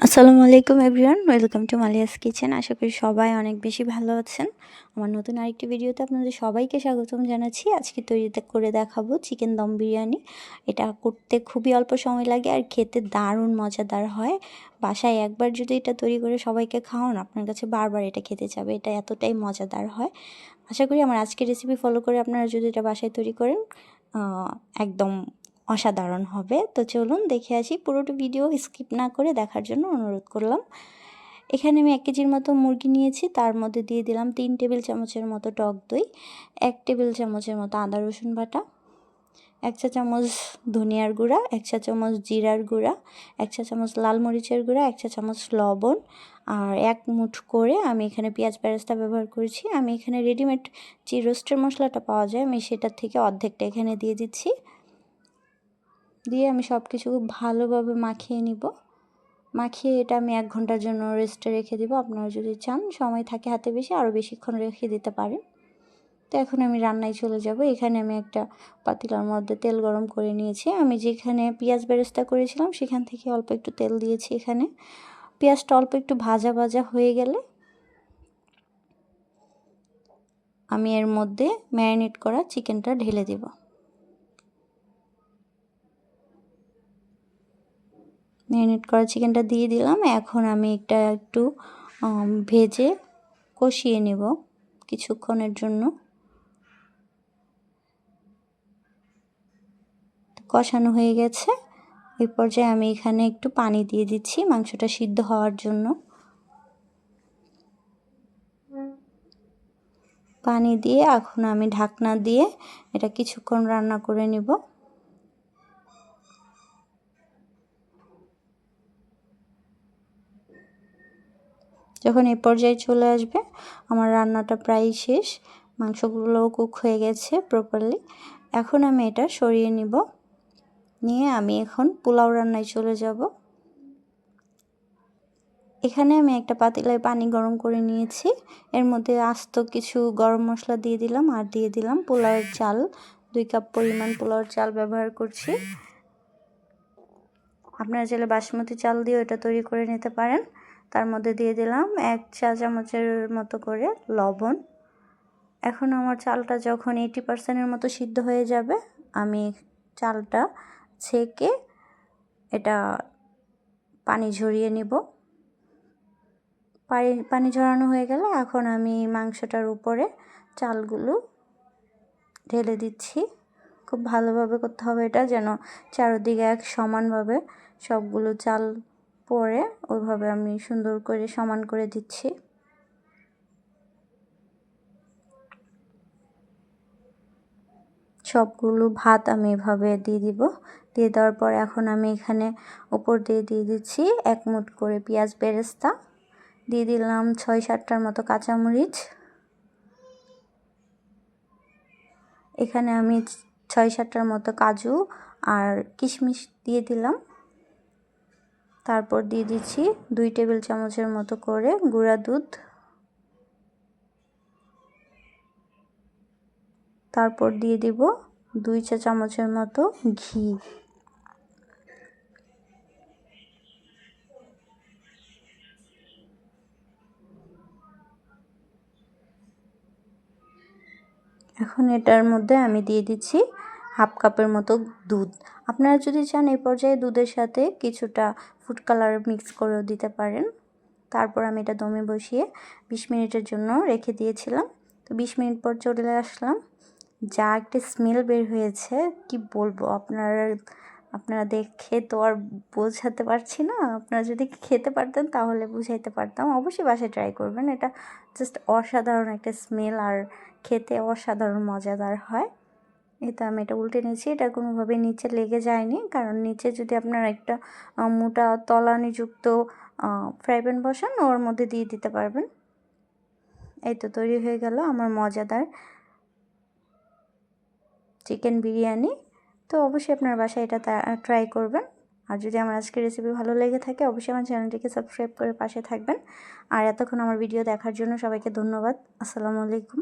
আসসালামু আলাইকুম everyone, welcome to মালিয়াস কিচেন। আশা করি সবাই অনেক বেশি ভালো আছেন। আমার নতুন আরেকটি ভিডিওতে আপনাদের সবাইকে স্বাগতম জানাচ্ছি। আজকে তৈরিতে করে দেখাবো চিকেন দম বিরিয়ানি। এটা করতে খুবই অল্প সময় লাগে আর খেতে দারুণ মজাদার হয়। বাসায় একবার যদি এটা তৈরি করে সবাইকে খাওয়ান, আপনার কাছে বারবার এটা খেতে যাবে এটা এতটাই মজাদার হয়। আশা করি আমার আজকের রেসিপি ফলো করে আপনারা যদি এটা বাসায় তৈরি করেন একদম অসাধারণ হবে। তো চলুন দেখে আসি, পুরোটা ভিডিও স্কিপ না করে দেখার জন্য অনুরোধ করলাম। এখানে আমি এক কেজির মতো মুরগি নিয়েছি, তার মধ্যে দিয়ে দিলাম তিন টেবিল চামচের মতো টক দই, এক টেবিল চামচের মতো আদা রসুন বাটা, এক চা চামচ ধনিয়ার গুঁড়া, এক চা চামচ জিরার গুঁড়া, এক চা চামচ লাল মরিচের গুঁড়া, এক চা চামচ লবণ আর এক মুঠ করে আমি এখানে পেঁয়াজ বেরেস্তা ব্যবহার করেছি। আমি এখানে রেডিমেড যে রোস্টের মশলাটা পাওয়া যায়, আমি সেটার থেকে অর্ধেকটা এখানে দিয়ে দিচ্ছি। দিয়ে আমি সব কিছু ভালোভাবে মাখিয়ে নিব। মাখিয়ে এটা আমি এক ঘণ্টার জন্য রেস্টে রেখে দিব। আপনারা যদি চান, সময় থাকে হাতে বেশি আরও বেশিক্ষণ রেখে দিতে পারেন। তো এখন আমি রান্নায় চলে যাব। এখানে আমি একটা পাতিলার মধ্যে তেল গরম করে নিয়েছি। আমি যেখানে পেঁয়াজ বেরেস্তা করেছিলাম, সেখান থেকে অল্প একটু তেল দিয়েছি এখানে। পেঁয়াজটা অল্প একটু ভাজা ভাজা হয়ে গেলে আমি এর মধ্যে ম্যারিনেট করা চিকেনটা ঢেলে দেবো। ম্যারিনেট করা চিকেনটা দিয়ে দিলাম। এখন আমি এটা একটু ভেজে কষিয়ে নেব কিছুক্ষণের জন্য। কষানো হয়ে গেছে। এই পর্যায়ে আমি এখানে একটু পানি দিয়ে দিচ্ছি মাংসটা সিদ্ধ হওয়ার জন্য। পানি দিয়ে এখন আমি ঢাকনা দিয়ে এটা কিছুক্ষণ রান্না করে নিব। যখন এই পর্যায়ে চলে আসবে, আমার রান্নাটা প্রায় শেষ। মাংসগুলোও কুক হয়ে গেছে প্রপারলি এখন আমি এটা সরিয়ে নিব। নিয়ে আমি এখন পোলাও রান্নায় চলে যাব। এখানে আমি একটা পাতিলায় পানি গরম করে নিয়েছি। এর মধ্যে আস্ত কিছু গরম মশলা দিয়ে দিলাম আর দিয়ে দিলাম পোলাওয়ের চাল। দুই কাপ পরিমাণ পোলাওয়ের চাল ব্যবহার করছি। আপনারা চাইলে বাসমতি চাল দিয়েও এটা তৈরি করে নিতে পারেন। তার মধ্যে দিয়ে দিলাম এক চা চামচের মতো করে লবণ। এখন আমার চালটা যখন এইটি পার্সেন্টের মতো সিদ্ধ হয়ে যাবে, আমি চালটা ছেঁকে এটা পানি ঝরিয়ে নিব। পানি পানি ঝরানো হয়ে গেলে এখন আমি মাংসটার উপরে চালগুলো ঢেলে দিচ্ছি। খুব ভালোভাবে করতে হবে এটা যেন চারদিকে এক সমানভাবে সবগুলো চাল পরে ওইভাবে আমি সুন্দর করে সমান করে দিচ্ছি। সবগুলো ভাত আমি এভাবে দিয়ে দিব। দিয়ে দেওয়ার পর এখন আমি এখানে ওপর দিয়ে দিয়ে দিচ্ছি এক মুঠ করে পেঁয়াজ বেরেস্তা। দিয়ে দিলাম ছয় সাতটার মতো কাঁচামরিচ। এখানে আমি ছয় সাতটার মতো কাজু আর কিশমিশ দিয়ে দিলাম। তারপর দিয়ে দিচ্ছি দুই টেবিল চামচের মতো করে গুঁড়া দুধ। তারপর দিয়ে দিব দুই চা চামচের মতো ঘি। এখন এটার মধ্যে আমি দিয়ে দিচ্ছি হাফ কাপের মতো দুধ। আপনারা যদি চান এই পর্যায়ে দুধের সাথে কিছুটা ফুড কালার মিক্স করেও দিতে পারেন। তারপর আমি এটা দমে বসিয়ে বিশ মিনিটের জন্য রেখে দিয়েছিলাম। তো বিশ মিনিট পর চলে আসলাম। যা একটা স্মেল বের হয়েছে, কি বলব? আপনারা আপনারা দেখে তো আর বোঝাতে পারছি না। আপনারা যদি খেতে পারতেন তাহলে বুঝাইতে পারতাম। অবশ্যই বাসায় ট্রাই করবেন। এটা জাস্ট অসাধারণ একটা স্মেল আর খেতে অসাধারণ, মজাদার হয়। এই তো আমি এটা উল্টে নিয়েছি। এটা কোনোভাবে নিচে লেগে যায়নি। কারণ নিচে যদি আপনার একটা মোটা তলানিযুক্ত ফ্রাই প্যান বসান, ওর মধ্যে দিয়ে দিতে পারবেন। এই তো তৈরি হয়ে গেল আমার মজাদার চিকেন বিরিয়ানি। তো অবশ্যই আপনার বাসায় এটা ট্রাই করবেন। আর যদি আমার আজকের রেসিপি ভালো লেগে থাকে, অবশ্যই আমার চ্যানেলটিকে সাবস্ক্রাইব করে পাশে থাকবেন। আর এতক্ষণ আমার ভিডিও দেখার জন্য সবাইকে ধন্যবাদ। আসসালামু আলাইকুম।